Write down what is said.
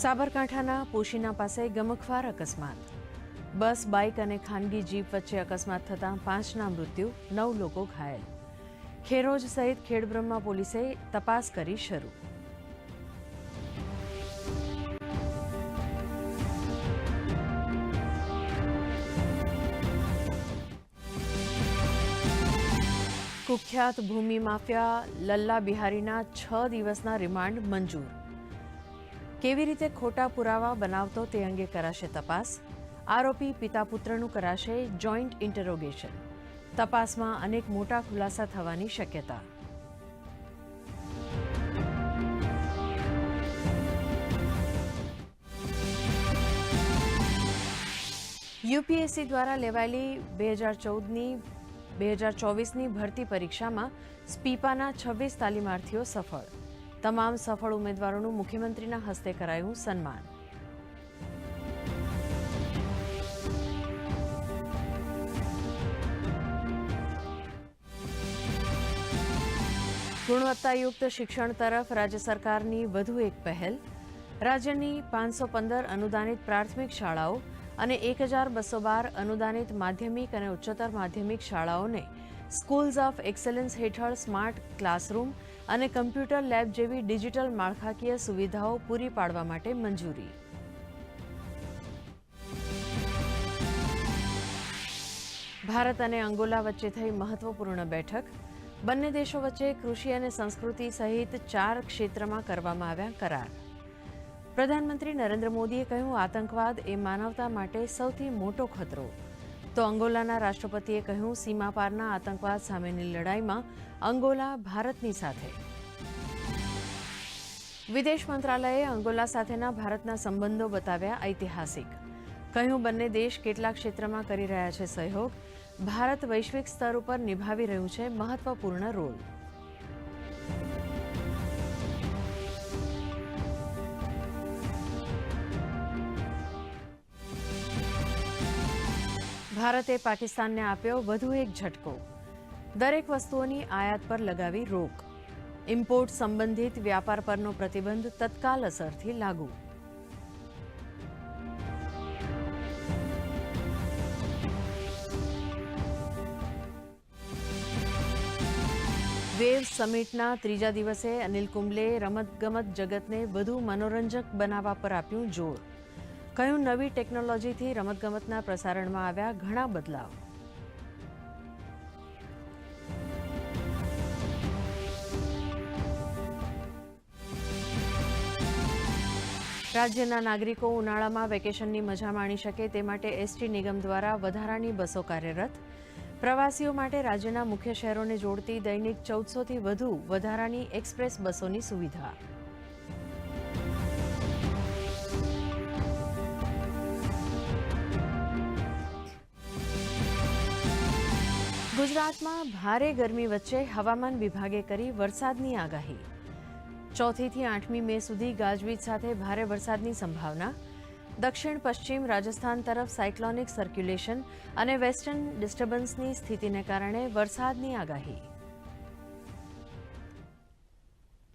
સાબરકાંઠાના પોશીના પાસે ગમખવાર અકસ્માત. બસ, બાઇક અને ખાનગી જીપ વચ્ચે અકસ્માત થતાં પાંચના મૃત્યુ, નવ લોકો ઘાયલ. ખેરોજ સહિત ખેડબ્રહ્મા પોલીસે તપાસ કરી શરૂ. કુખ્યાત ભૂમિ માફિયા લલ્લા બિહારીના છ દિવસના રિમાન્ડ મંજૂર. કેવી રીતે ખોટા પુરાવા બનાવતો તે અંગે કરાશે તપાસ? આરોપી પિતા પુત્રનું કરાશે જોઈન્ટ ઇન્ટરોગેશન. તપાસમાં અનેક મોટા ખુલાસા થવાની શક્યતા. યુપીએસસી દ્વારા લેવાયેલી બે હજાર ચૌદની, બે હજાર ચોવીસની ભરતી પરીક્ષામાં સ્પીપાના છવ્વીસ તાલીમાર્થીઓ સફળ. તમામ સફળ ઉમેદવારોનું મુખ્યમંત્રીના હસ્તે કરાયું સન્માન. ગુણવત્તાયુક્ત શિક્ષણ તરફ રાજ્ય સરકારની વધુ એક પહેલ. રાજ્યની પાંચસો પંદર અનુદાનિત પ્રાથમિક શાળાઓ અને એક હજાર બસો બાર અનુદાનિત માધ્યમિક અને ઉચ્ચતર માધ્યમિક શાળાઓને સ્કૂલ્સ ઓફ એક્સલન્સ હેઠળ સ્માર્ટ ક્લાસરૂમ અને કમ્પ્યુટર લેબ જેવી ડિજિટલ માળખાકીય સુવિધાઓ પૂરી પાડવા માટે મંજૂરી. ભારત અને અંગોલા વચ્ચે થઈ મહત્વપૂર્ણ બેઠક. બંને દેશો વચ્ચે કૃષિ અને સંસ્કૃતિ સહિત ચાર ક્ષેત્રમાં કરવામાં આવ્યા કરાર. પ્રધાનમંત્રી નરેન્દ્ર મોદીએ કહ્યું, આતંકવાદ એ માનવતા માટે સૌથી મોટો ખતરો. તો અંગોલાના રાષ્ટ્રપતિએ કહ્યું સીમા પારના આતંકવાદ સામેની લડાઈમાં અંગોલા ભારતની સાથે. વિદેશ મંત્રાલયે અંગોલા સાથેના ભારતના સંબંધો બતાવ્યા ઐતિહાસિક. કહ્યું, બંને દેશ કેટલાક ક્ષેત્રમાં કરી રહ્યા છે સહયોગ. ભારત વૈશ્વિક સ્તર ઉપર નિભાવી રહ્યું છે મહત્વપૂર્ણ રોલ. ભારતે પાકિસ્તાનને આપ્યો વધુ એક ઝટકો. દરેક વસ્તુઓની આયાત પર લગાવી રોક. ઇમ્પોર્ટ સંબંધિત વ્યાપાર પરનો પ્રતિબંધ તત્કાલ અસરથી લાગુ. વેવ સમિટના ત્રીજા દિવસે અનિલ કુંબલે રમતગમત જગતને વધુ મનોરંજક બનાવવા પર આપ્યું જોર. કહ્યું નવી ટેકનોલોજીથી રમતગમતના પ્રસારણમાં આવ્યા ઘણા બદલાવ? રાજ્યના નાગરિકો ઉનાળામાં વેકેશનની મજા માણી શકે તે માટે એસટી નિગમ દ્વારા વધારાની બસો કાર્યરત. પ્રવાસીઓ માટે રાજ્યના મુખ્ય શહેરોને જોડતી દૈનિક ચૌદસોથી વધુ વધારાની એક્સપ્રેસ બસોની સુવિધા. ગુજરાતમાં ભારે ગરમી વચ્ચે હવામાન વિભાગે કરી વરસાદની આગાહી. ચોથીથી આઠમી મે સુધી ગાજવીજ સાથે ભારે વરસાદની સંભાવના. દક્ષિણ પશ્ચિમ રાજસ્થાન તરફ સાયક્લોનિક સર્ક્યુલેશન અને વેસ્ટર્ન ડિસ્ટર્બન્સની સ્થિતિને કારણે વરસાદની આગાહી.